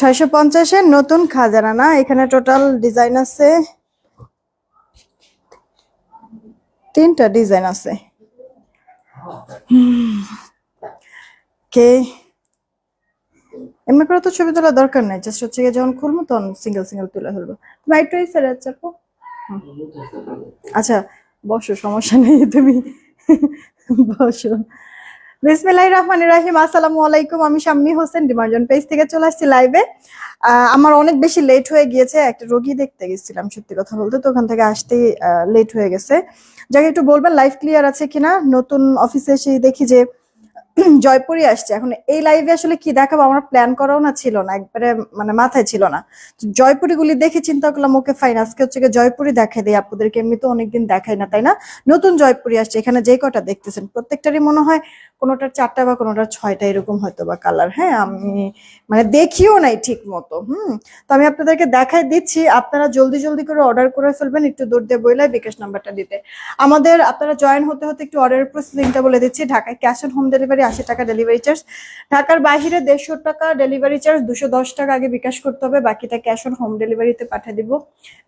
ছয়শো পঞ্চাশের নতুন খাজানা না এখানে টোটাল ডিজাইন আছে। তিনটা ডিজাইন আছে। কে? এমনি করে তো ছবি তোলার দরকার নাই জাস্ট হচ্ছে গিয়ে যখন খুলবো তখন সিঙ্গেল সিঙ্গেল তুলে ফেলব। এই স্যার আচ্ছা হুম। আচ্ছা বসো, সমস্যা নেই, তুমি বসো। বিসমিল্লাহ রহমান রাহিম, আসসালামু আলাইকুম। আমি শাম্মী হোসেন, ডিমার্জন পেজ থেকে চলে আসছি লাইভে। আমার অনেক বেশি লেট হয়ে গিয়েছে, একটা রোগী দেখতে গেছিলাম, সত্যি কথা বলতে। তো ওখান থেকে আসতেই লেট হয়ে গেছে। যাকে, একটু বলবেন লাইভ ক্লিয়ার আছে কিনা? নতুন অফিসে এসে দেখি যে জয়পুরি আসছে। এখন এই লাইভে আসলে কি দেখাবো? আমার প্ল্যান করাও না ছিল না, একবারে মানে মাথায় ছিল না। জয়পুরি গুলি দেখে চিন্তা করলাম ওকে ফাইন আজকে হচ্ছে জয়পুরি দেখাই দিই। আপনাদেরকে এমনি তো অনেকদিন দেখাই না, তাই না? নতুন জয়পুরি আসছে, এখানে যে কটা দেখতেছেন, প্রত্যেকটারই মনে হয় কোনোটার চারটা বা কোনোটার ছয়টা এরকম হয়তো বা কালার হ্যাঁ আমি মানে দেখিও নাই ঠিক মতো হুম? তো আমি আপনাদেরকে দেখাই দিচ্ছি, আপনারা জলদি জলদি করে অর্ডার করে ফেলবেন, একটু দূর দিয়ে বইলাই বিকাশ নাম্বারটা দিতে। আমাদের, আপনারা জয়েন হতে হতে একটু অর্ডার প্রসেসিংটা বলে দিচ্ছি, ঢাকায় ক্যাশ অন হোম ডেলিভারি আশি টাকা ডেলিভারি চার্জ ঢাকার বাইরে দেড়শো টাকা ডেলিভারি চার্জ দুশো দশ টাকা আগে বিকাশ করতে হবে, বাকিটা ক্যাশ অন হোম ডেলিভারিতে পাঠিয়ে দিব।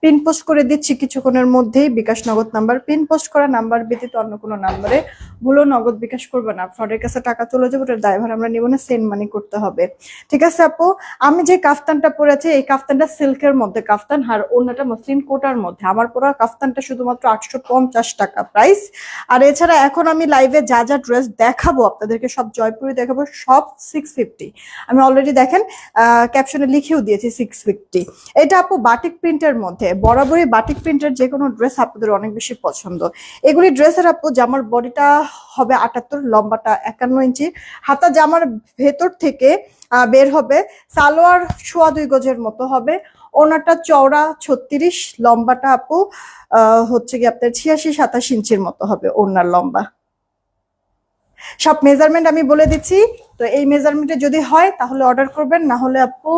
পিন পোস্ট করে দিচ্ছি কিছুক্ষণের মধ্যেই, bKash Nagad number PIN post করা নাম্বার ব্যতীত অন্য কোনো নাম্বারে ভুলো, নগদ বিকাশ করবে না। ফ্রডের কাছে টাকা চলে যাবে ওটার ড্রাইভার আমরা নিব না সেন্ড মানি করতে হবে। ঠিক আছে আপু, আমি যে কাফতানটা পরেছি এই কাফতানটা সিল্কের মধ্যে কাফতান, আর অন্যটা মসলিন কোটার মধ্যে। আমার পরা কাফতানটা শুধুমাত্র আটশো পঞ্চাশ টাকা প্রাইস আর এছাড়া এখন আমি লাইভে যা যা ড্রেস দেখাবো আপনাদেরকে সব জয়পুরি দেখাবো, সব সিক্স ফিফটি আমি অলরেডি দেখেন ক্যাপশনে লিখেও দিয়েছি সিক্স ফিফটি এটা আপু বাটিক প্রিন্টের মধ্যে, বরাবরই বাটিক প্রিন্টের যে কোনো ড্রেস আপনাদের অনেক বেশি পছন্দ। এগুলি ড্রেসের আপু, জামার বডিটা হবে আটাত্তর, লম্বাটা একান্ন ইঞ্চি। হাতা জামার ভেতর থেকে বের হবে সালোয়ার সোয়া দুই গজের মতো হবে। ওনাটা চওড়া ছত্রিশ, লম্বাটা আপু হচ্ছে কি আপনার ছিয়াশি সাতাশ ইঞ্চির মতো হবে ওনার লম্বা। সব মেজারমেন্ট আমি বলে দিচ্ছি। তো এই মেজারমেন্টে যদি হয়, তাহলে অর্ডার করবেন, না হলে আপু,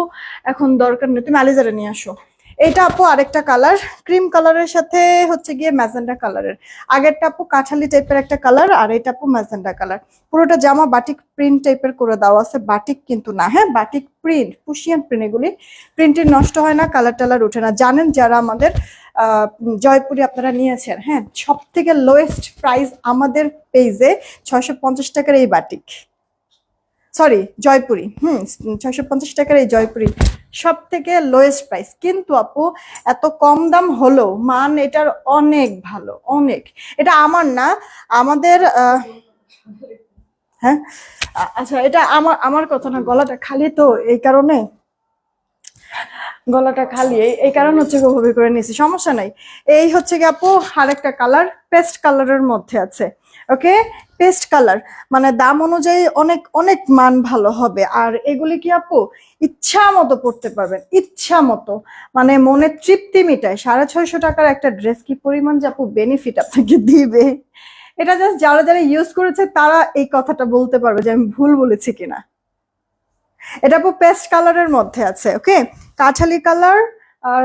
এখন দরকার নেই। তুমি আলিজারে নিয়ে আসো। এটা আপু আরেকটা কালার ক্রিম কালারের সাথে হচ্ছে গিয়ে ম্যাজেন্ডা কালারের আগেরটা আপু কাঠালি টাইপের একটা কালার আর এটা আপু ম্যাজেন্ডা কালার পুরোটা জামা বাটিক প্রিন্ট টাইপের করে দেওয়া আছে। বাটিক কিন্তু না হ্যাঁ? বাটিক প্রিন্ট পুশিয়ান প্রিন্ট এগুলি। প্রিন্টের নষ্ট হয় না কালার টালার ওঠে না। জানেন যারা আমাদের জয়পুরি আপনারা নিয়েছেন। হ্যাঁ সব থেকে লোয়েস্ট প্রাইস আমাদের পেজে ছয়শো পঞ্চাশ টাকার এই বাটিক সরি জয়পুরি। হুম, ছয়শো পঞ্চাশ টাকার এই জয়পুরি। সব থেকে লোয়েস্ট প্রাইস কিন্তু আপু, এত কম দাম হলেও মান এটার অনেক ভালো, অনেক। এটা আমার না, আমাদের হ্যাঁ আচ্ছা এটা আমার আমার কথা না, গলাটা খালি তো এই কারণে। গলাটা খালি, এই কারণ হচ্ছে ওভাবে করে নিয়েছি, সমস্যা নাই। এই হচ্ছে কি আপু, আরেকটা কালার পেস্ট কালারের মধ্যে আছে, ওকে? পেস্ট কালার মানে দাম অনুযায়ী অনেক অনেক মান ভালো হবে। আর এগুলি কি আপু, ইচ্ছা মতো পড়তে পারবেন, ইচ্ছা মতো। মানে মনে তৃপ্তি মিটায়। সাড়ে ছয়শো টাকার একটা ড্রেস কি পরিমাণ যে আপু বেনিফিট আপনাকে দিবে? এটা জাস্ট যারা যারা ইউজ করেছে, তারা এই কথাটা বলতে পারবে যে আমি ভুল বলেছি কিনা। এটা আপু পেস্ট কালারের মধ্যে আছে ওকে কাঠালি কালার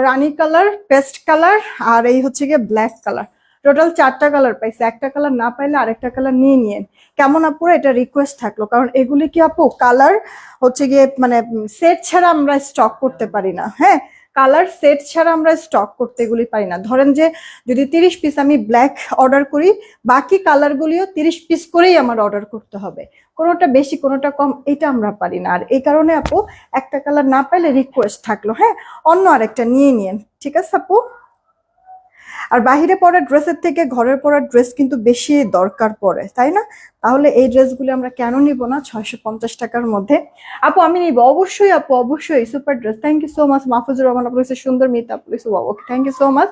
রানী কালার, পেস্ট কালার, আর এই হচ্ছে গিয়ে ব্ল্যাক কালার। টোটাল চারটা কালার পাইছে, একটা কালার না পাইলে আরেকটা কালার নিয়ে নিয়েন। কেমন আপুরা এটা রিকোয়েস্ট থাকল? কারণ এগুলি কি আপু, কালার হচ্ছে গিয়ে মানে সেট ছাড়া আমরা স্টক করতে পারি না হ্যাঁ? কালার সেট ছাড়া আমরা স্টক করতে এগুলি পারি না। ধরেন যে যদি তিরিশ পিস আমি ব্ল্যাক অর্ডার করি, বাকি কালারগুলিও তিরিশ পিস করেই আমার অর্ডার করতে হবে। কোনোটা বেশি, কোনোটা কম, এটা আমরা পারি না। আর এই কারণে আপু, একটা কালার না পাইলে রিকোয়েস্ট থাকল হ্যাঁ? অন্য আরেকটা নিয়ে নিয়েন। ঠিক আছে আপু? আর বাহিরে পরা ড্রেসের থেকে ঘরের পরা ড্রেস কিন্তু বেশি দরকার পড়ে, তাই না? তাহলে এই ড্রেসগুলো আমরা কেন নিব না? ছয়শো পঞ্চাশ টাকার মধ্যে। আপু, আমি নিব। অবশ্যই আপু, অবশ্যই। Super dress. Thank you so much Mahfuzur Rahman. আপু সুন্দর মিতা, আপু okay thank you so much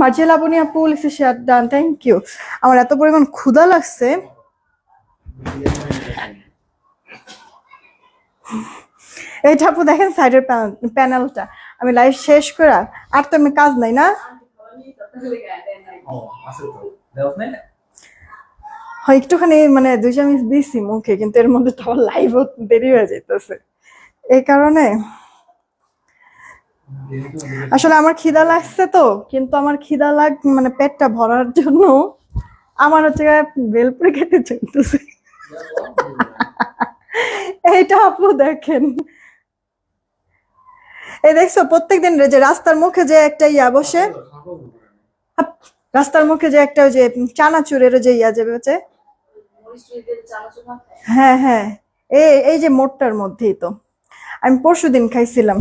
Marzia Labony আপু লিখছে শেয়ার ডান থ্যাংক ইউ আমার এত পরিমাণ ক্ষুধা লাগছে। এইটা আপু দেখেন সাইডের প্যানেলটা আমি লাইফ শেষ করা আর তো আমি কাজ নাই না? হয় একটুখানি মানে দুইশো আমি দিছি মুখে কিন্তু এর মধ্যে তো আমার লাইভও দেরি হয়ে যাইতেছে। এই কারণে আসলে আমার খিদা লাগছে তো কিন্তু আমার খিদা লাগ মানে পেটটা ভরার জন্য আমার হচ্ছে বেলপুরে খেতে চলতেছে এইটা আপু দেখেন। এই দেখছ, প্রত্যেকদিন যে রাস্তার মুখে যে একটা ইয়া বসে, রাস্তার মুখে যে একটা ওই যে চানাচুরের যে ইয়া যে হ্যাঁ হ্যাঁ এই এই যে মোটটার মধ্যেই তো। আমি পরশুদিন খাইছিলাম।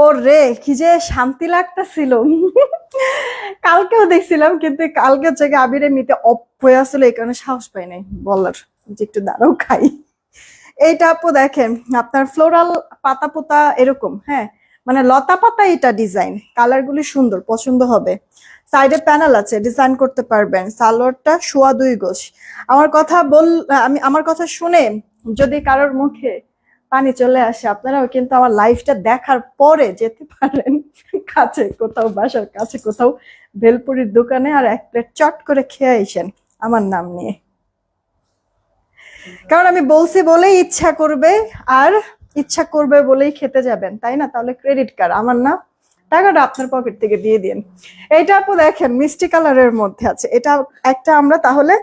ও রে কি যে শান্তি লাগতেছিল। কালকেও দেখছিলাম, কিন্তু কালকে হচ্ছে আবির এমনিতে অপ হয়ে আসলে এই কারণে সাহস পাই নাই বলার, যে একটু দাঁড়াও খাই। এইটা আপু দেখেন, আপনার ফ্লোরাল পাতা পোতা এরকম হ্যাঁ? মানে লতা পাতা এটা ডিজাইন কালারগুলি সুন্দর, পছন্দ হবে। সাইডে প্যানেল আছে ডিজাইন করতে পারবেন। সালোয়ারটা সোয়া দুই গোছ আমার কথা বল, আমি, আমার কথা শুনে যদি কারোর মুখে পানি চলে আসে, আপনারাও কিন্তু আমার লাইফটা দেখার পরে যেতে পারেন। কাছে কোথাও, বাসার কাছে কোথাও, ভেলপুরির দোকানে আর এক প্লেট চট করে খেয়ে আইসেন আমার নাম নিয়ে। কারণ আমি বলছি বলেই ইচ্ছা করবে, আর ইচ্ছা করবে বলেই খেতে যাবেন, তাই না? তাহলে ক্রেডিট কার্ড আমার না টাকাটা আপনার পকেট থেকে দিয়ে দিন এইটা আপু দেখেন, মিষ্টি কালারের মধ্যে আছে। এটা একটা আমরা তাহলে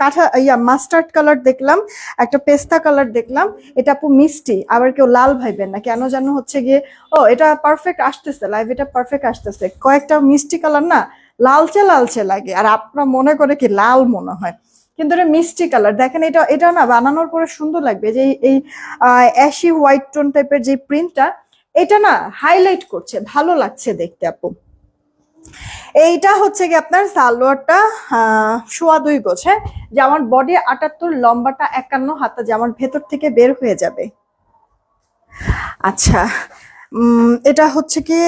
কাঠা, ইয়া মাস্টার্ড কালার দেখলাম, একটা পেস্তা কালার দেখলাম। এটা আপু মিষ্টি, আবার কেউ লাল ভাইবেন না। কেন যেন হচ্ছে গিয়ে, ও, এটা পারফেক্ট আসতেছে লাইভ এটা পারফেক্ট আসতেছে। কয়েকটা মিষ্টি কালার না, লালচে লালচে লাগে, আর আপনার মনে করে কি লাল মনে হয়। কিন্তু এটা মিষ্টি কালার। দেখেন এটা এটা না বানানোর পরে সুন্দর লাগবে যে এই- অ্যাশি হোয়াইট টোন টাইপের যে প্রিন্টটা, এটা না হাইলাইট করছে। ভালো লাগছে দেখতে আপু। এইটা হচ্ছে কি আপনার সালোয়ারটা সোয়া দুই গোছ হ্যাঁ? যে আমার বডি আটাত্তর, লম্বাটা একান্ন হাতা, যে আমার ভেতর থেকে বের হয়ে যাবে। আচ্ছা এটা হচ্ছে কি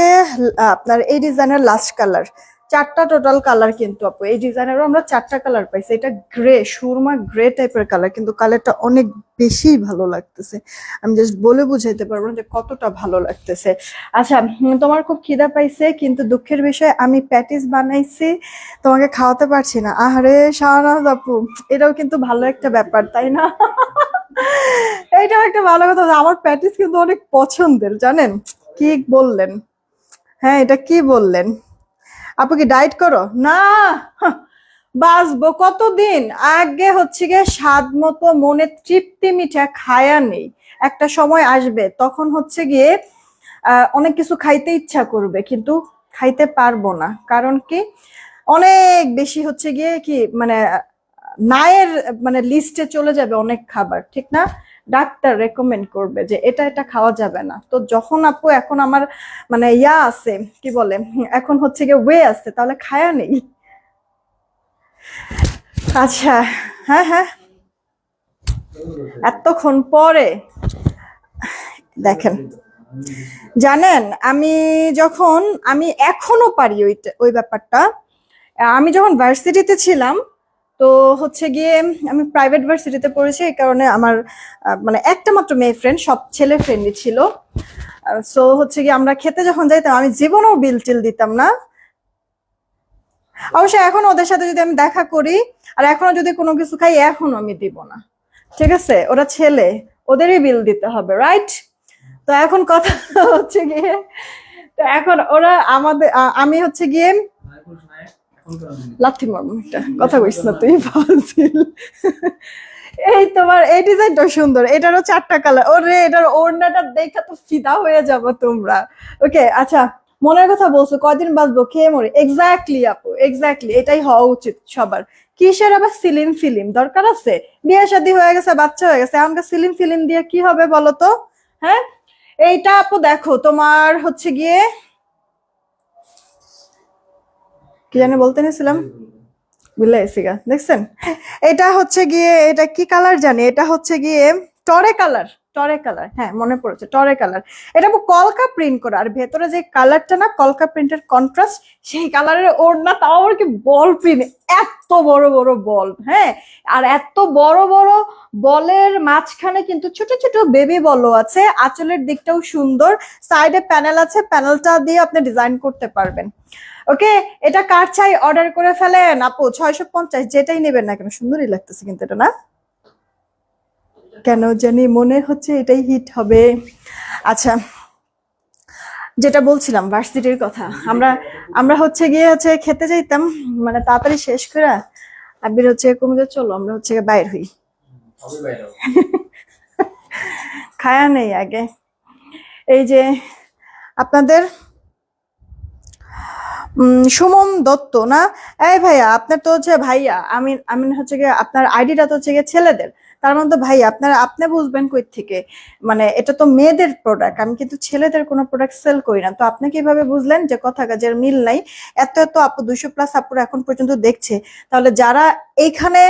আপনার এই ডিজাইনের লাস্ট কালার চারটা টোটাল কালার কিন্তু আপু, এই ডিজাইনেরও আমরা চারটা কালার পাইছি। এটা গ্রে সুরমা গ্রে টাইপের কালার কিন্তু কালারটা অনেক বেশি ভালো লাগতেছে। আমি জাস্ট বলে বুঝাইতে পারব না যে কতটা ভালো লাগতেছে। আচ্ছা তোমার খুব খিদা পাইছে, কিন্তু দুঃখের বিষয়, আমি প্যাটিস বানাইছি, তোমাকে খাওয়াতে পারছি না। আহারে শাহনাজ আপু, এটাও কিন্তু ভালো একটা ব্যাপার, তাই না? এইটাও একটা ভালো কথা, আমার প্যাটিস কিন্তু অনেক পছন্দের, জানেন? কি বললেন? হ্যাঁ এটা কি বললেন? আপু কি ডায়েট করো? না বাঁচবো কতদিন? আগে হচ্ছে গিয়ে স্বাদ মতো, মনে তৃপ্তি মিঠা খায়া নেই। একটা সময় আসবে, তখন হচ্ছে গিয়ে অনেক কিছু খাইতে ইচ্ছা করবে, কিন্তু খাইতে পারব না। কারণ কি? অনেক বেশি হচ্ছে গিয়ে কি মানে নায়ের মানে লিস্টে চলে যাবে অনেক খাবার, ঠিক না? ডাক্তার রেকমেন্ড করবে যে এটা এটা খাওয়া যাবে না। তো যখন আপু এখন আমার মানে ইয়া আছে, কি বলে, এখন হচ্ছে গিয়ে ওয়ে আছে, তাহলে খায়া নেই। আচ্ছা হ্যাঁ হ্যাঁ। এতক্ষণ পরে, দেখেন, জানেন, আমি যখন, আমি এখনও পারি ওইটা, ওই ব্যাপারটা। আমি যখন ভার্সিটিতে ছিলাম তো হচ্ছে গিয়ে আমি প্রাইভেট ভার্সিটিতে পড়েছি, এই কারণে আমার মানে একটা মাত্র মেয়ে ফ্রেন্ড সব ছেলে ফ্রেন্ডই ছিল। সো হচ্ছে গিয়ে আমরা খেতে যখন যাইতাম, আমি জীবনেও বিল টিল দিতাম না। অবশ্য এখন ওদের সাথে যদি আমি দেখা করি, আর এখনও যদি কোনো কিছু খাই, এখনও আমি দিব না। ঠিক আছে? ওরা ছেলে, ওদেরই বিল দিতে হবে রাইট তো এখন কথা হচ্ছে গিয়ে, তো এখন ওরা আমাদের আমি হচ্ছে গিয়ে লাথি মারবো কথা কইস না তুই, ফাজিল। এই তোমার, এই ডিজাইনটা সুন্দর। এটারও চারটা কালার ওরে, এটার ওড়নাটা দেখে তো ফিদা হয়ে যাব তোমরা। ওকে আচ্ছা মনের কথা বলছো, কয়দিন বাঁচবো? খেয়ে মরে? এক্স্যাক্টলি আপু এক্স্যাক্টলি এটাই হওয়া উচিত সবার। কিসের আবার সিলিম ফিলিম দরকার আছে? বিয়ে শাদী হয়ে গেছে, বাচ্চা হয়ে গেছে এমনকি সিলিম ফিলিম দিয়ে কি হবে বলো তো? হ্যাঁ? এইটা আপু দেখো, তোমার হচ্ছে গিয়ে কি জানি বলতে নিয়েছিলাম বুঝলে দেখছেন? এটা হচ্ছে গিয়ে, এটা কি কালার জানি? এটা হচ্ছে গিয়ে টরে কালার টরে কালার হ্যাঁ মনে পড়েছে, টরে কালার। এটা কলকা প্রিন্ট করা, আর ভেতরে যে কালারটা না, কলকা প্রিন্টের কন্ট্রাস্ট সেই কালারের ওড়না, তাও আবার কি বল প্রিন্ট এত বড় বড় বল হ্যাঁ? আর এত বড় বড় বলের মাঝখানে কিন্তু ছোট ছোট বেবি বলও আছে, আঁচলের দিকটাও সুন্দর সাইডে প্যানেল আছে প্যানেলটা দিয়ে আপনি ডিজাইন করতে পারবেন। ওকে এটা কার চাই? অর্ডার করে ফেলেন, আপু, ছয়শো পঞ্চাশ, যেটাই নেবেন না কেন, সুন্দরই লাগতেছে কিন্তু এটা, না? কেন জানি মনে হচ্ছে এটাই হিট হবে। আচ্ছা যেটা বলছিলাম ভার্সিটির কথা। আমরা আমরা হচ্ছে গিয়ে হচ্ছে খেতে যাইতাম মানে তাড়াতাড়ি শেষ করে আবির হচ্ছে কমে চলো, আমরা হচ্ছে বাইর হই। খায়া নেই আগে। এই যে আপনাদের সুমন দত্ত না? এই ভাইয়া, আপনার তো হচ্ছে ভাইয়া আমি আমি হচ্ছে গিয়ে আপনার আইডিটা তো হচ্ছে গিয়ে ছেলেদের। তার মধ্যে ভাই, আপনার, আপনি বুঝবেন কই থেকে মানে এটা তো মেয়েদের প্রোডাক্ট আমি কিন্তু ছেলেদের কোনো প্রোডাক্ট সেল করি না। তো আপনি কীভাবে বুঝলেন যে কথা কাজের মিল নাই? এত এত আপু, দুইশো প্লাস আপুরা এখন পর্যন্ত দেখছে। তাহলে যারা এইখানে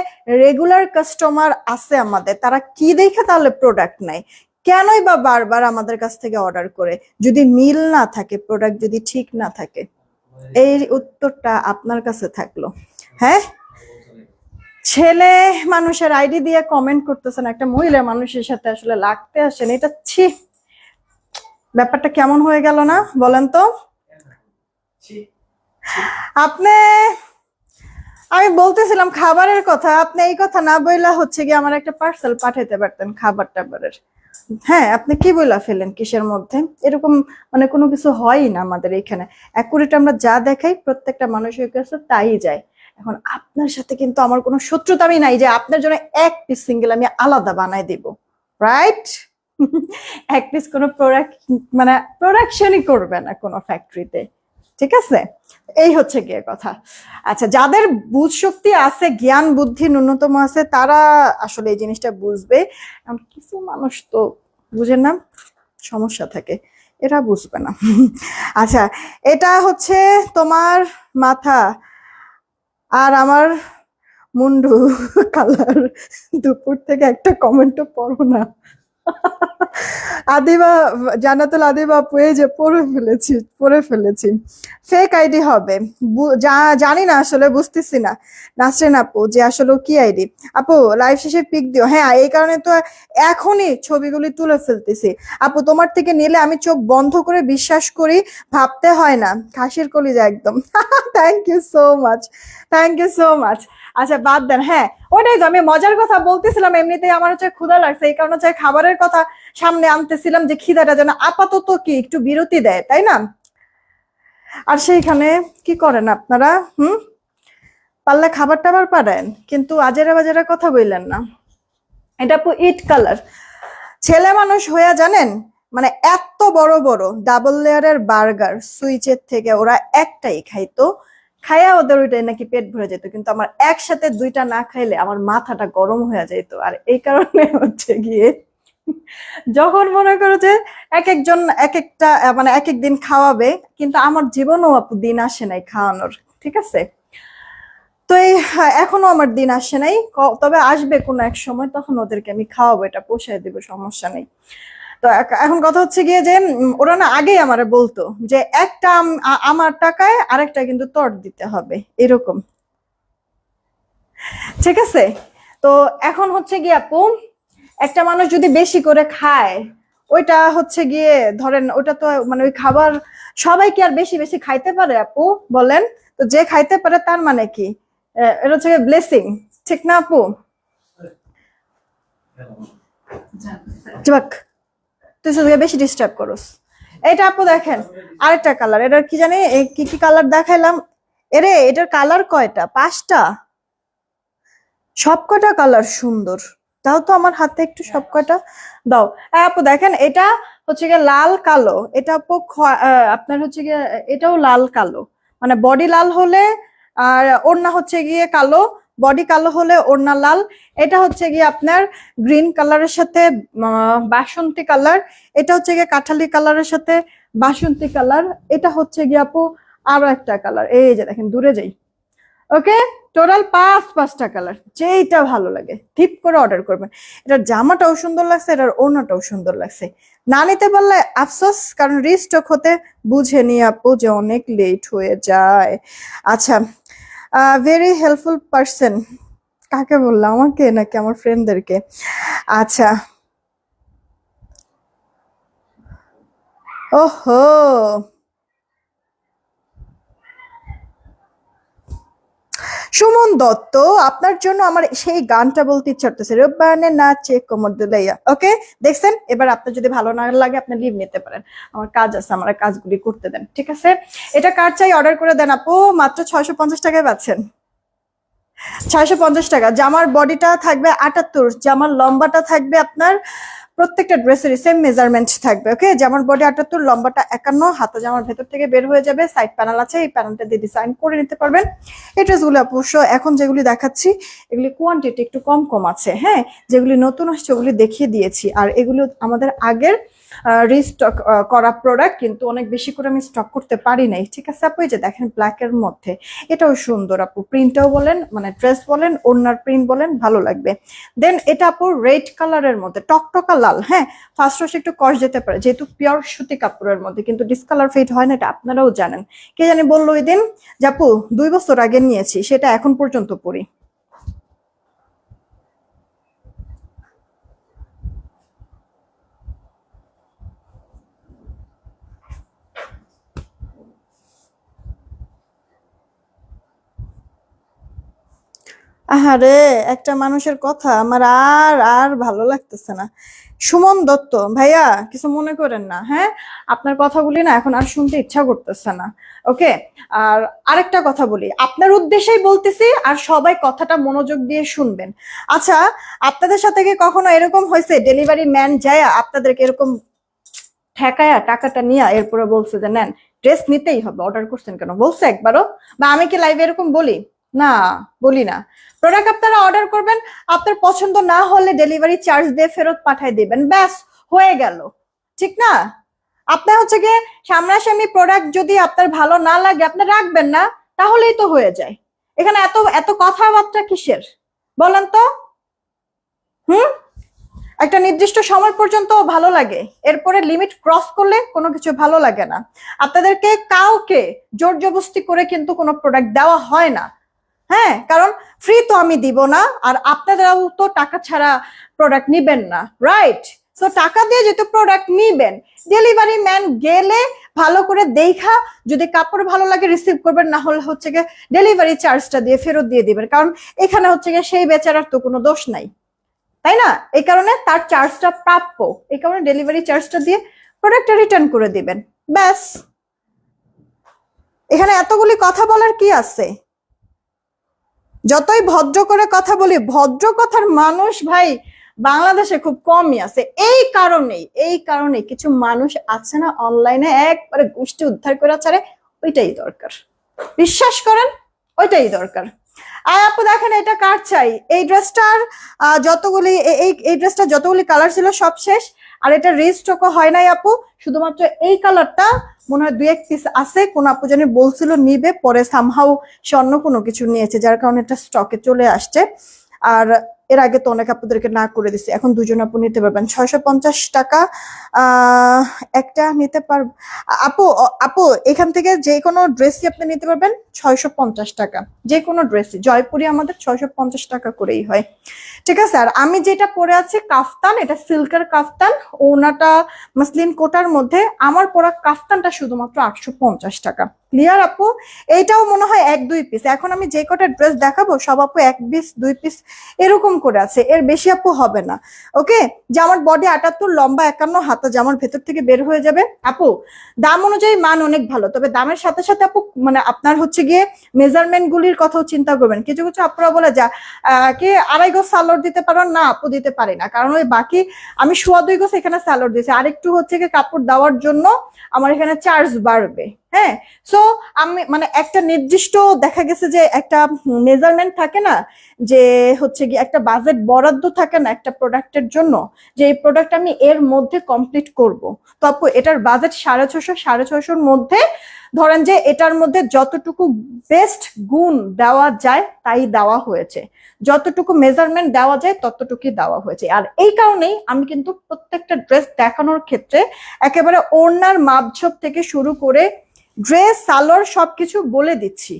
রেগুলার কাস্টমার আছে আমাদের, তারা কি দেখে তাহলে প্রোডাক্ট নাই কেনই বা বারবার আমাদের কাছ থেকে অর্ডার করে? যদি মিল না থাকে প্রোডাক্ট যদি ঠিক না থাকে, এই উত্তরটা আপনার কাছে থাকল। হ্যাঁ? ছেলে মানুষের আইডি দিয়ে কমেন্ট করতেছেন একটা মহিলা মানুষের সাথে আসলে লাগতে আসেন এটা ছি। ব্যাপারটা কেমন হয়ে গেল না, বলেন তো? আপনি, আমি বলতেছিলাম খাবারের কথা, আপনি এই কথা না বইলা হচ্ছে কি আমার একটা পার্সেল পাঠাইতে পারতেন খাবার টাবারের। হ্যাঁ আপনি কি বইলা ফেলেন কিসের মধ্যে? এরকম মানে কোনো কিছু হয়ই না আমাদের এখানে। অ্যাকুরেট আমরা যা দেখাই, প্রত্যেকটা মানুষের কাছে তাই যায়। এখন আপনার সাথে কিন্তু আমার কোনো শত্রুতা আমি নাই যে আপনার জন্য এক পিস সিঙ্গেল আমি আলাদা বানাই দেব রাইট এক পিস কোনো প্রোডাক্ট মানে প্রোডাকশনই করবে না কোনো ফ্যাক্টরিতে ঠিক আছে? এই হচ্ছে গিয়ে কথা। আচ্ছা যাদের বুঝ শক্তি আছে, জ্ঞান, বুদ্ধি ন্যূনতম আছে, তারা আসলে এই জিনিসটা বুঝবে। কিছু মানুষ তো বুঝে না, সমস্যা থাকে, এরা বুঝবে না। আচ্ছা এটা হচ্ছে তোমার মাথা। আর আমার মুন্ডু কালার দুপুর থেকে একটা কমেন্টও পড়ো না। আদিবা জানাতুল আদিবা যে, পড়ে ফেলেছি পড়ে ফেলেছি। ফেক আইডি হবে। জানি না আসলে, বুঝতেছি না। নাসরিন আপু, যে আসলে কি আইডি আপু লাইভ শেষে পিক দিও। হ্যাঁ এই কারণে তো এখনই ছবিগুলি তুলে ফেলতেছি। আপু, তোমার থেকে নিলে আমি চোখ বন্ধ করে বিশ্বাস করি, ভাবতে হয় না। খাসির কলিজা একদম। Thank you so much thank you so much আচ্ছা বাদ দেন হ্যাঁ ওটাই তো আমি মজার কথা বলতেছিলাম, এমনিতেই আমার হচ্ছে ক্ষুধা লাগছে, এই কারণে হচ্ছে খাবারের কথা সামনে আনতেছিলাম যে খিদাটা যেন আপাতত কি একটু বিরতি দেয়, তাই না? আর সেইখানে কি করেন আপনারা? হুম? পারলে খাবার টাবার পারেন কিন্তু আজেরা বাজেরা কথা বললেন না। এটা আপু ইট কালার। ছেলে মানুষ হইয়া জানেন মানে এত বড় বড় ডাবল লেয়ারের বার্গার সুইচের থেকে ওরা একটাই খাইতো খাইয়া ওদের ওইটাই নাকি পেট ভরে যেত কিন্তু আমার একসাথে দুইটা না খাইলে আমার মাথাটা গরম হয়ে যেত আর এই কারণে হচ্ছে গিয়ে যখন মনে করো যে এক একজন এক একটা মানে এক এক দিন খাওয়াবে কিন্তু আমার জীবনও দিন আসে নাই খাওয়ানোর ঠিক আছে? তো এই হ্যাঁ, এখনও আমার দিন আসে নাই। তবে আসবে কোনো এক সময় তখন ওদেরকে আমি খাওয়াবো এটা পোষায় দেবো সমস্যা নেই। তো এখন কথা হচ্ছে গিয়ে যে ওরা না আগেই আমারে বলতো যে একটা আম- আমার টাকায় আরেকটা কিন্তু তর দিতে হবে, এরকম। ঠিক আছে? তো এখন হচ্ছে গিয়ে আপু, একটা মানুষ যদি বেশি করে খায়, ওইটা হচ্ছে গিয়ে ধরেন ওটা তো মানে ওই খাবার সবাই কি আর বেশি বেশি খাইতে পারে আপু? বলেন। তো যে খাইতে পারে তার মানে কি? এটা হচ্ছে ব্লেসিং ঠিক না আপু? যাক। তুই শুধু বেশি ডিস্টার্ব করস। এটা আপু দেখেন, আরেকটা কালার এটার কি জানি কি কি কালার দেখাইলাম? এরে, এটার কালার কয়টা? পাঁচটা। সবকটা কালার সুন্দর। দাও তো আমার হাতে একটু সবকটা। দাও। আপু দেখেন, এটা হচ্ছে গিয়ে লাল কালো। এটা আপু আপনার হচ্ছে গিয়ে, এটাও লাল কালো। মানে বডি লাল হলে আর ওড়না হচ্ছে গিয়ে কালো। বডি কালো হলে ওড়না লাল। এটা হচ্ছে গিয়ে আপনার গ্রিন কালারের সাথে বাসন্তী কালার। এটা হচ্ছে গিয়ে কাঠালি কালারের সাথে বাসন্তী কালার। এটা হচ্ছে গিয়ে আপু আরও একটা কালার। এই যে দেখেন, দূরে যাই। ওকে? টোটাল পাঁচ, পাঁচটা কালার। যেইটা ভালো লাগে। টিপ করে অর্ডার করবেন। এটার জামাটাও সুন্দর লাগছে, এটার ওড়নাটাও সুন্দর লাগছে। না নিতে পারলে আফসোস, কারণ রিস্টক হতে বুঝে নি আপু যে অনেক লেট হয়ে যায়। আচ্ছা ভেরি হেল্পফুল পার্সন কাকে বললাম? আমাকে নাকি আমার ফ্রেন্ডদেরকে আচ্ছা। ওহো! সুমন দত্ত, আপনার জন্য আমার সেই গানটা বলতে ইচ্ছা করতেছে, রব্বানে নাচে কোমর দুলাইয়া। ওকে দেখছেন? এবার আপনার যদি ভালো না লাগে, আপনি লিভ নিতে পারেন। আমার কাজ আছে, আমার কাজগুলি করতে দেন। ঠিক আছে? এটা কার চাই? অর্ডার করে দেন আপু। মাত্র ছয়শো পঞ্চাশ টাকায় পাচ্ছেন। ছয়শো পঞ্চাশ টাকা। জামার বডিটা থাকবে আটাত্তর, জামার লম্বাটা থাকবে আপনার প্রত্যেকটা ড্রেসেরই সেম মেজারমেন্ট থাকবে ওকে জামার বডি আটাত্তর, লম্বাটা একান্ন, হাতা জামার ভেতর থেকে বের হয়ে যাবে সাইড প্যানেল আছে, এই প্যানেলটা দিয়ে ডিজাইন করে নিতে পারবেন। এই ড্রেসগুলো অবশ্য এখন যেগুলি দেখাচ্ছি, এগুলি কোয়ান্টিটি একটু কম কম আছে হ্যাঁ? যেগুলি নতুন আসছে ওগুলি দেখিয়ে দিয়েছি। আর এগুলো আমাদের আগের রিস্টক করা প্রোডাক্ট কিন্তু অনেক বেশি করে আমি স্টক করতে পারি নাই। ঠিক আছে আপু? এই যে দেখেন ব্ল্যাক এর মধ্যে। এটাও সুন্দর আপু। প্রিন্টটাও বলেন মানে ড্রেস বলেন ওনার প্রিন্ট বলেন, ভালো লাগবে। দেন এটা আপু রেড কালারের মধ্যে, টকটকা লাল হ্যাঁ? ফার্স্ট ওয়াশ একটু কষ যেতে পারে, যেহেতু পিওর সুতি কাপড়ের মধ্যে, কিন্তু ডিসকালার ফেড হয় না, এটা আপনারাও জানেন। কে জানি বলল ওই দিন? যে আপু, দুই বছর আগে নিয়েছি, সেটা এখন পর্যন্ত পরি। আহারে, একটা মানুষের কথা আমার আর আর ভালো লাগতেছে না। সুমন দত্ত, ভাইয়া, কিছু মনে করেন না হ্যাঁ? আপনার কথাগুলি না এখন আর শুনতে ইচ্ছা করতেছে না, ওকে? আর আরেকটা কথা বলি, আপনার উদ্দেশ্যেই বলতেছি আর সবাই কথাটা মনোযোগ দিয়ে শুনবেন। আচ্ছা আপনাদের সাথে কি কখনো এরকম হয়েছে ডেলিভারি ম্যান যায় আপনাদেরকে এরকম ঠেকায়া টাকাটা নিয়ে এরপরে বলছে যে, নেন ড্রেস নিতেই হবে অর্ডার করছেন কেন? বলছে একবারও? বা আমি কি লাইভে এরকম বলি? না, বলি না। প্রোডাক্ট আপনারা অর্ডার করবেন, আপনার পছন্দ না হলে ডেলিভারি চার্জ দিয়ে ফেরত পাঠিয়ে দিবেন। ব্যাস, হয়ে গেল। ঠিক না? আপনার হচ্ছে গিয়ে সামনাসামনি প্রোডাক্ট যদি আপনার ভালো না লাগে, আপনি রাখবেন না, তাহলেই তো হয়ে যায়। এখানে এত এত কথাবার্তা কিসের? বলেন তো। হুম? একটা নির্দিষ্ট সময় পর্যন্ত ভালো লাগে। এরপরে লিমিট ক্রস করলে কোনো কিছু ভালো লাগে না। আপনাদেরকে কাউকে জোর জবস্তি করে কিন্তু কোনো প্রোডাক্ট দেওয়া হয় না। হ্যাঁ কারণ ফ্রি তো আমি দিব না, আর আপনারাও তো টাকা ছাড়া প্রোডাক্ট নিবেন না রাইট সো টাকা দিয়ে যেহেতু প্রোডাক্ট নিবেন ডেলিভারি ম্যান গেলে ভালো করে দেখা, যদি কাপড় ভালো লাগে রিসিভ করবেন, না হলে হচ্ছে গিয়ে ডেলিভারি চার্জটা দিয়ে ফেরত দিয়ে দিবেন, কারণ এখানে হচ্ছে গিয়ে সেই বেচারার তো কোনো দোষ নাই, তাই না? এই কারণে তার চার্জটা প্রাপ্য, এই কারণে ডেলিভারি চার্জটা দিয়ে প্রোডাক্টটা রিটার্ন করে দিবেন, ব্যাস। এখানে এতগুলি কথা বলার কি আছে? যতই ভদ্র করে কথা বলি, ভদ্র কথার মানুষ ভাই বাংলাদেশে খুব কমই আছে। এই কারণেই, এই কারণে কিছু মানুষ আছে না অনলাইনে একবারে গোষ্ঠী উদ্ধার করে ছাড়ে, ওইটাই দরকার। বিশ্বাস করেন? ওইটাই দরকার। আর আপু দেখেন এটা কার চাই? এই ড্রেসটার যতগুলি, এই এই ড্রেসটা যতগুলি কালার ছিল সব শেষ। আর এটা রিস্টকও হয় নাই আপু, শুধুমাত্র এই কালারটা মনে হয় দুই এক পিস আছে, কোন আপু জানি বলছিল নিবে, পরে সামহাও সে অন্য কোনো কিছু নিয়েছে, যার কারণে এটা স্টকে চলে আসছে। আর এর আগে তো অনেক আপনাদেরকে না করে দিছি। এখন দুজন আপু নিতে পারবেন। ছয়শো পঞ্চাশ টাকা একটা নিতে পার, আপু আপু, এখান থেকে যে কোনো ড্রেসই আপনি নিতে পারবেন, ছয়শো পঞ্চাশ টাকা। যে কোনো ড্রেসই জয়পুরি আমাদের ছয়শো পঞ্চাশ টাকা করেই হয়। ঠিক আছে? আর আমি যেটা পরে আছি, কাফতান, এটা সিল্কের কাফতান। ওনাটা মাসলিন কোটার মধ্যে। আমার পরা কাফতানটা শুধুমাত্র আটশো পঞ্চাশ টাকা। ক্লিয়ার আপু? এইটাও মনে হয় এক, দুই পিস এখন আমি যে কটা ড্রেস দেখাবো, সব আপু এক পিস দুই পিস এরকম করে আছে। এর বেশি আপু হবে না। ওকে জামার বডি আটাত্তর, লম্বা একান্ন হাতা জামার ভেতর থেকে বের হয়ে যাবে। আপু, দাম অনুযায়ী মান অনেক ভালো। তবে দামের সাথে সাথে আপু মানে আপনার হচ্ছে গিয়ে মেজারমেন্ট গুলির কথাও চিন্তা করবেন। কিছু কিছু আপুরা বলে যা কি আড়াই গোছ সালোয়ার দিতে পারো? না আপু, দিতে পারি না। কারণ ওই বাকি, আমি সোয়া দুই গোছ এখানে সালোয়ার দিয়েছি। আরেকটু হচ্ছে গিয়ে কাপড় দেওয়ার জন্য আমার এখানে চার্জ বাড়বে। হ্যাঁ সো আমি মানে একটা নির্দিষ্ট দেখা গেছে যে একটা মেজারমেন্ট থাকে না, যে হচ্ছে কি একটা বাজেট বরাদ্দ থাকে না একটা প্রোডাক্টের জন্য, যে এই প্রোডাক্ট আমি এর মধ্যে কমপ্লিট করব। তো আপু, এটার বাজেট সাড়ে ছশো সাড়ে ছশোর মধ্যে, ধরেন যে এটার মধ্যে যতটুকু বেস্ট গুণ দেওয়া যায় তাই দেওয়া হয়েছে। যতটুকু মেজারমেন্ট দেওয়া যায় ততটুকুই দেওয়া হয়েছে। আর এই কারণেই আমি কিন্তু প্রত্যেকটা ড্রেস দেখানোর ক্ষেত্রে একেবারে ওড়নার মাপঝোপ থেকে শুরু করে ড্রেস, সালোয়ার সবকিছু বলে দিচ্ছি।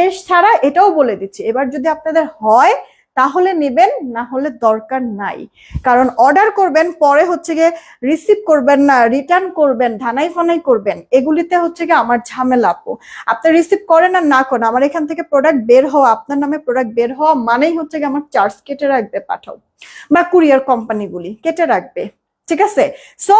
এর ছাড়া এটাও বলে দিচ্ছি। এবার যদি আপনাদের হয়, তাহলে নেবেন, না হলে দরকার নাই। কারণ অর্ডার করবেন, পরে হচ্ছে গিয়ে রিসিভ করবেন না, রিটার্ন করবেন ধানাই ফানাই করবেন, এগুলিতে হচ্ছে গিয়ে আমার ঝামেলা, আপু। আপনি রিসিভ করেন আর না করেন, আমার এখান থেকে প্রোডাক্ট বের হওয়া, আপনার নামে প্রোডাক্ট বের হওয়া মানেই হচ্ছে গিয়ে আমার চার্জ কেটে রাখবে, পাঠাও। বা কুরিয়ার কোম্পানিগুলি কেটে রাখবে, ঠিক আছে? সো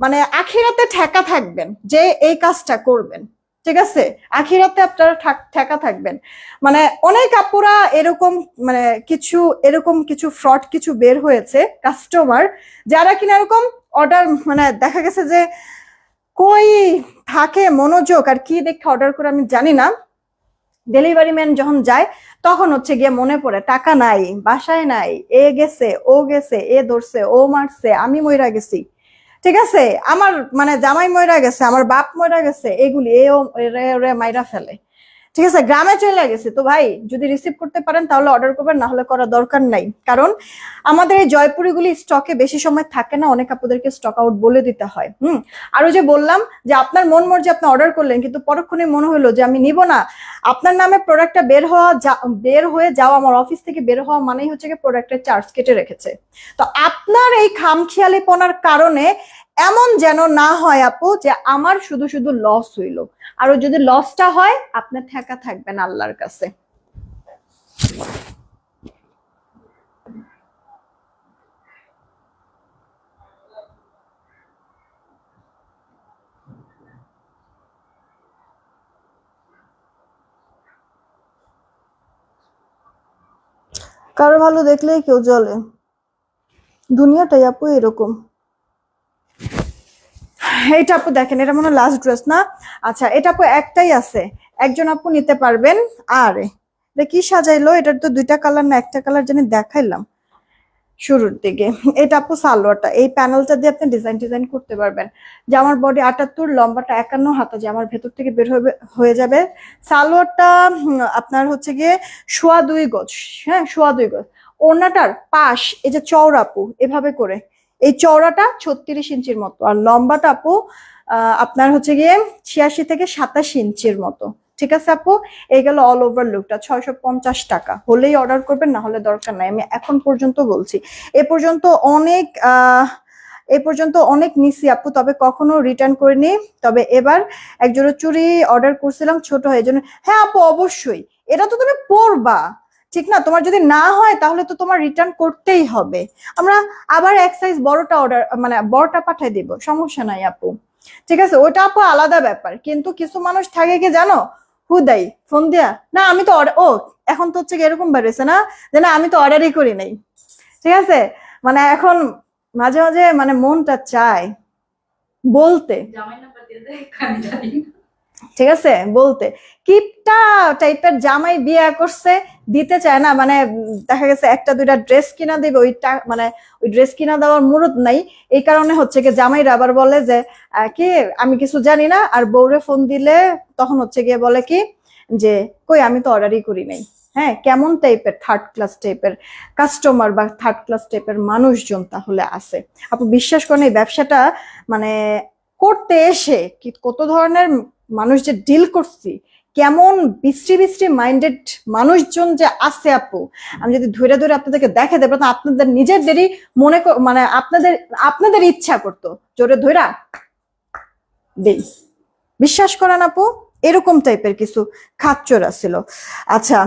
মানে আখিরাতে ঠেকা থাকবেন যে এই কাজটা করবেন, ঠিক আছে? আখিরাতে আপনারা ঠাক- থাকবেন। মানে অনেক আপুরা এরকম মানে কিছু, এরকম কিছু ফ্রড কিছু বের হয়েছে কাস্টমার যারা কিনা এরকম অর্ডার মানে দেখা গেছে যে কই থাকে মনোযোগ আর কি দেখে অর্ডার করে আমি জানি না। ডেলিভারি ম্যান যখন যায়, তখন হচ্ছে গিয়ে মনে পড়ে, টাকা নাই, বাসায় নাই, এ গেছে, ও গেছে, এ ধরছে, ও মারছে, আমি মইরা গেছি। ঠিক আছে? আমার মানে জামাই ময়রা গেছে, আমার বাপ ময়রা গেছে, এগুলি এ মাইরা ফেলে। ঠিক আছে, গ্রামে চলে গেছে। তো ভাই, যদি রিসিভ করতে পারেন তাহলে অর্ডার করবেন, না হলে করার দরকার নাই। কারণ আমাদের এই জয়পুরিগুলি স্টকে বেশি সময় থাকে না, অনেক আপুদেরকে স্টক আউট বলে দিতে হয়। হুম? আরও যে বললাম যে আপনার মন মর্জি আপনি অর্ডার করলেন, কিন্তু পরক্ষণে মনে হলো যে আমি নিব না। আপনার নামে প্রোডাক্টটা বের হওয়া বের হয়ে যাওয়া আমার অফিস থেকে বের হওয়া মানেই হচ্ছে কি প্রোডাক্টের চার্জ কেটে রেখেছে। তো আপনার এই খামখেয়ালিপনার কারণে এমন যেন না হয় আপু, যে আমার শুধু শুধু লস হইল। আর যদি লসটা হয়, আপনার ঠেকা থাকবেন আল্লাহর কাছে। কারও ভালো দেখলেই কেউ জ্বলে। দুনিয়াটাই আপু এরকম। এইটা আপু দেখেন, এটা মনে লাস্ট ড্রেস না? আচ্ছা এটা আপু একটাই আছে। একজন আপু নিতে পারবেন। আর এটা কি সাজাইলো? এটার তো দুইটা কালার না, একটা কালার জানি দেখাইলাম শুরুর দিকে। এটা আপু সালোয়ারটা। এই প্যানেলটা দিয়ে আপনি ডিজাইন ডিজাইন করতে পারবেন। যে আমার বডি আটাত্তর, লম্বাটা একান্ন, হাতা যে আমার ভেতর থেকে বের হয়ে যাবে। সালোয়ারটা আপনার হচ্ছে গিয়ে সোয়া দুই গজ। হ্যাঁ সোয়া দুই গজ। ওড়নাটার পাশ, এই যে চওড়াপু এভাবে করে। এই চওড়াটা ছত্রিশ ইঞ্চির মতো আর লম্বাটা আপু আপনার হচ্ছে গিয়ে ছিয়াশি থেকে সাতাশ ইঞ্চির মতো। ঠিক আছে আপু? এই গেল অল ওভার লুকটা ছয়শো পঞ্চাশ টাকা। হলেই অর্ডার করবেন, না হলে দরকার নাই। আমি এখন পর্যন্ত বলছি। এ পর্যন্ত অনেক এ পর্যন্ত অনেক নিছি আপু, তবে কখনো রিটার্ন করিনি। তবে এবার একজোড়া চুড়ি অর্ডার করছিলাম ছোট হয় জন্য হ্যাঁ আপু, অবশ্যই। এটা তো তুমি পরবা। ঠিক না? তোমার যদি না হয়, তাহলে তো তোমার রিটার্ন করতেই হবে। আমরা আবার এক সাইজ বড়টা অর্ডার মানে বড়টা পাঠাই দিব, সমস্যা নাই আপু। ঠিক আছে? ওটা আপু আলাদা ব্যাপার। কিন্তু কিছু মানুষ থাকে কি জানো? হুদাই ফোন দিয়া। না, আমি তো ও, এখন তো হচ্ছে এরকম বেরোছে না? যে না, আমি তো অর্ডারই করি নাই। ঠিক আছে? মানে এখন মাঝে মাঝে মানে মনটা চায়। বলতে। ঠিক আছে? বলতে। কিপটা টাইপের জামাই বিয়ে করছে, দিতে চায় না। মানে দেখা গেছে একটা, দুইটা ড্রেস কিনা দিবে, ওইটা মানে ওই ড্রেস কিনা দেওয়ার মুরত নাই। এই কারণে হচ্ছে কি জামাইরা আবার বলে যে কি, আমি কিছু জানি না। আর বউরে ফোন দিলে তখন হচ্ছে গিয়ে বলে কি যে, কই, আমি তো অর্ডারই করি নাই। হ্যাঁ কেমন টাইপের থার্ড ক্লাস টাইপের কাস্টমার বা থার্ড ক্লাস টাইপের মানুষজন তাহলে আছে। আপনি বিশ্বাস করেন, এই ব্যবসাটা মানে করতে এসে কি কত ধরনের মানুষ যে ডিল করছি, কেমন বিশ্রী বিশ্রী মাইন্ডেড মানুষজন যে আছে আপু, আমি যদি ধরে ধরে আপনাদেরকে দেখে দেবো তো আপনাদের নিজেদেরই মনে মানে আপনাদের আপনাদের ইচ্ছা করতো। জোরে ধইরা দেই বিশ্বাস করেন আপু, এরকম টাইপের কিছু খাচ্চর ছিল। আচ্ছা।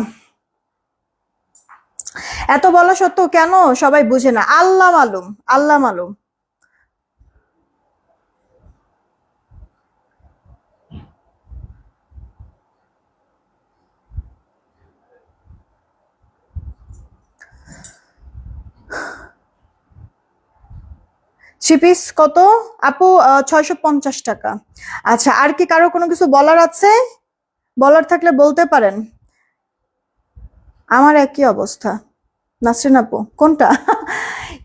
এত বলা সত্ত্বেও কেন সবাই বুঝে না? আল্লাহ মালুম আল্লাহ মালুম। থ্রি পিস কত? আপু ছয়শো পঞ্চাশ টাকা। আচ্ছা আর কি কারও কোনো কিছু বলার আছে? বলার থাকলে বলতে পারেন। আমার একই অবস্থা। নাসরিন আপু, কোনটা?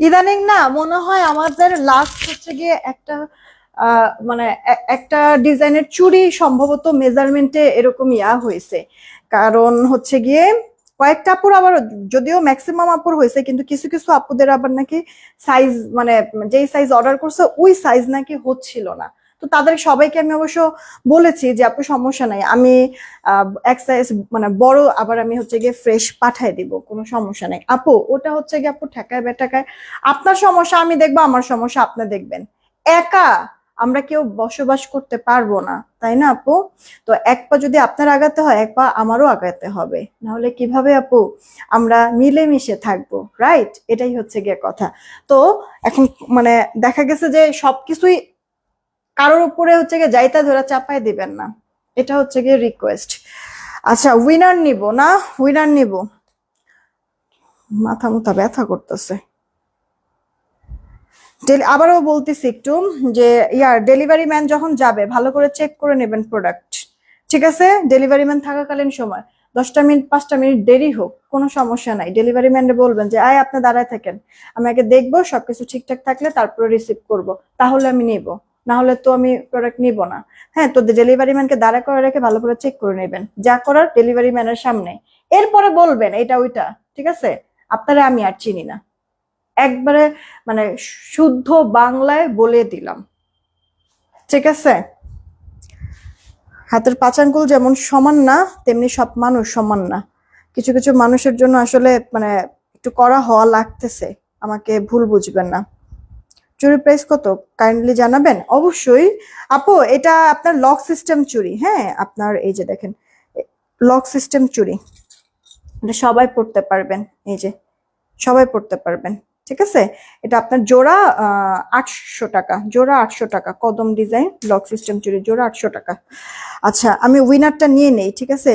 ইদানিং না, মনে হয় আমাদের লাস্ট হচ্ছে গিয়ে একটা মানে একটা ডিজাইনের চুড়ি সম্ভবত মেজারমেন্টে এরকম ইয়া হয়েছে। কারণ হচ্ছে গিয়ে কয়েকটা আপুর আবার যদিও ম্যাক্সিমাম আপুর হয়েছে, কিন্তু কিছু কিছু আপুদের আবার নাকি সাইজ মানে যেই সাইজ অর্ডার করছে, ওই সাইজ নাকি হচ্ছিল না। তো তাদের সবাইকে আমি অবশ্য বলেছি যে, আপু, সমস্যা নাই। আমি এক সাইজ মানে বড়, আবার আমি হচ্ছে গিয়ে ফ্রেশ পাঠাই দিব। কোনো সমস্যা নেই। আপু, ওটা হচ্ছে গিয়ে আপু ঠেকায় বেটাকায় আপনার সমস্যা, আমি দেখব, আমার সমস্যা, আপনি দেখবেন। একা আমরা কেউ বসবাস করতে পারব না, তাই না আপু? তো এক পা যদি আপনার আগাতে হয়, এক পা আমারও আগাতে হবে। নাহলে কীভাবে আপু? আমরা মিলেমিশে থাকব রাইট এটাই হচ্ছে গিয়ে কথা। তো এখন মানে দেখা গেছে যে সবকিছুই কারোর উপরে হচ্ছে গিয়ে যাইতা ধরা চাপায় দিবেন না। এটা হচ্ছে গিয়ে রিকোয়েস্ট আচ্ছা উইনার নিব না? উইনার নিব। মাথা মুথা ব্যথা করতেছে। আবারও বলতেছি একটু যে, ইয়ার ডেলিভারি ম্যান যখন যাবে, ভালো করে চেক করে নেবেন প্রোডাক্ট ঠিক আছে? ডেলিভারি ম্যান থাকাকালীন সময়, দশটা মিনিট, পাঁচটা মিনিট দেরি হোক, কোনো সমস্যা নাই। ডেলিভারি ম্যানরে বলবেন যে, আয়, আপনি দাঁড়ায় থাকেন। আমি আগে দেখব, সবকিছু ঠিকঠাক থাকলে তারপরে রিসিভ করব। তাহলে আমি নিব। না হলে তো আমি প্রোডাক্ট নিব না। হ্যাঁ তো ডেলিভারি ম্যানকে দাঁড়া করে রেখে ভালো করে চেক করে নেবেন। যা করার ডেলিভারি ম্যানের সামনে। এরপরে বলবেন, এটা, ওইটা, ঠিক আছে? আপনারা আমি আর চিনি না। একবারে মানে শুদ্ধ বাংলায় বলে দিলাম। ঠিক আছে? হাতের পাঁচ আঙ্গুল যেমন সমান না, তেমনি সব মানুষ সমান না। কিছু কিছু মানুষের জন্য আসলে মানে একটু করা হওয়া লাগতেছে। আমাকে ভুল বুঝবেন না। চুরি প্রাইস কত? কাইন্ডলি জানাবেন? অবশ্যই। আপু, এটা আপনার লক সিস্টেম চুরি। হ্যাঁ আপনার এই যে দেখেন লক সিস্টেম চুরি। সবাই পড়তে পারবেন, এই যে, সবাই পড়তে পারবেন। ঠিক আছে? এটা আপনার জোড়া আটশো টাকা, জোড়া আটশো টাকা, কদম ডিজাইন, লক সিস্টেম চুরি, জোড়া আটশো টাকা। আচ্ছা আমি উইনারটা নিয়ে নেই, ঠিক আছে?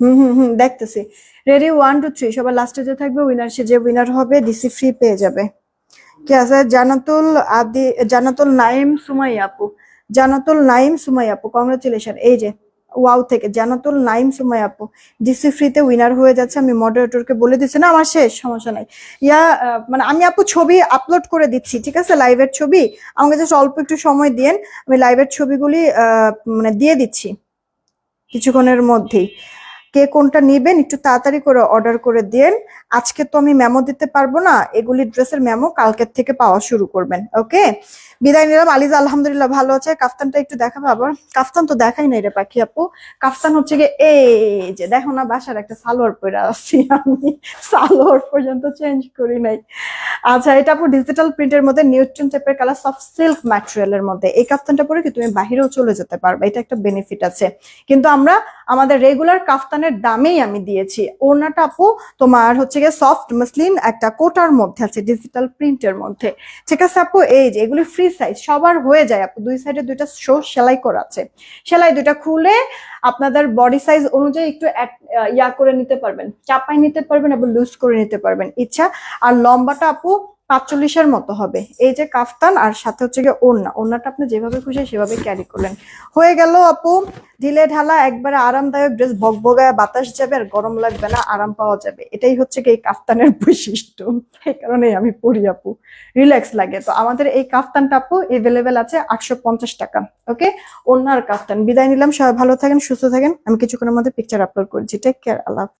হুম হুম হুম, দেখতেছি। রেডি ওয়ান টু থ্রি সবার লাস্টে যে থাকবে উইনার সে যে উইনার হবে ডিসি ফ্রি পেয়ে যাবে। কি আছে? জানাতুল আদি, জানাতুল নাইম সুমাই আপু। জানাতুল নাইম সুমাই আপু কংগ্রেচুলেশন এই যে ওয়াও থেকে, জানাতুল নাইম সুমাই আপু ডিসি ফ্রিতে উইনার হয়ে যাচ্ছে, আমি মডারেটরকে বলে দিচ্ছি, না, আমার শেষ, সমস্যা নাই। ইয়া মানে আমি আপু ছবি আপলোড করে দিচ্ছি, ঠিক আছে? লাইভের ছবি, আমাকে জাস্ট অল্প একটু সময় দিয়েন, আমি লাইভের ছবিগুলি মানে দিয়ে দিচ্ছি, কিছুক্ষণের মধ্যেই। কে কোনটা নেবেন, একটু তাড়াতাড়ি করে অর্ডার করে দেন আজকে তো আমি মেমো দিতে পারব না, এগুলি ড্রেসের মেমো কালকের থেকে পাওয়া শুরু করবেন ওকে বিদায় নিলাম। আলিজা, আলহামদুলিল্লাহ ভালো আছে। কাফতানটা একটু দেখাবো আবার। কাফতান তো দেখাই নাই রে পাখি আপু। কাফতান হচ্ছে গিয়ে এই যে, দেখো না, বাসার একটা সালোয়ার পরে আসছি আমি। সালোয়ার পর্যন্ত চেঞ্জ করি নাই। আচ্ছা এটা আপু ডিজিটাল প্রিন্টের মধ্যে নিউট্রন টাইপের কালার সফট সিল্ক ম্যাটেরিয়ালের মধ্যে। এই কাফতানটা পরে কি তুমি বাহিরেও চলে যেতে পারবে? এটা একটা বেনিফিট আছে। কিন্তু আমরা, আমাদের রেগুলার কাফতানের দামেই আমি দিয়েছি। ওড়নাটা আপু তোমার হচ্ছে গিয়ে সফট মসলিন একটা কোটার মধ্যে আছে ডিজিটাল প্রিন্টের মধ্যে। ঠিক আছে আপু? এই যে, এগুলি ফ্রি সাইজ সবার হয়ে যায়। আপু, দুই সাইডে দুইটা শো সেলাই করা আছে। সেলাই দুইটা খুলে আপনাদের বডি সাইজ অনুযায়ী একটু ইয়া করে নিতে পারবেন চাপাই নিতে পারবেন এবং লুজ করে নিতে পারবেন। ইচ্ছা, আর লম্বাটা আপু পাঁচচল্লিশের মতো হবে। এই যে কাফতান আর সাথে হচ্ছে গিয়ে ওড়না। ওড়নাটা আপনি যেভাবে খুশি সেভাবে ক্যারি করলেন। হয়ে গেল আপু, ঢিলে ঢালা, একবারে আরামদায়ক ড্রেস ভগভগায় বাতাস যাবে আর গরম লাগবে না, আরাম পাওয়া যাবে। এটাই হচ্ছে কি এই কাফতানের বৈশিষ্ট্য। এই কারণেই আমি পড়ি আপু। রিল্যাক্স লাগে। তো আমাদের এই কাফতানটা আপু এভেলেবেল আছে আটশো পঞ্চাশ টাকা। ওকে অন্যার কাফতান। বিদায় নিলাম। সবাই ভালো থাকেন, সুস্থ থাকেন। আমি কিছুক্ষণের মধ্যে পিকচার আপলোড করছি। টেক কেয়ার আল্লাহ।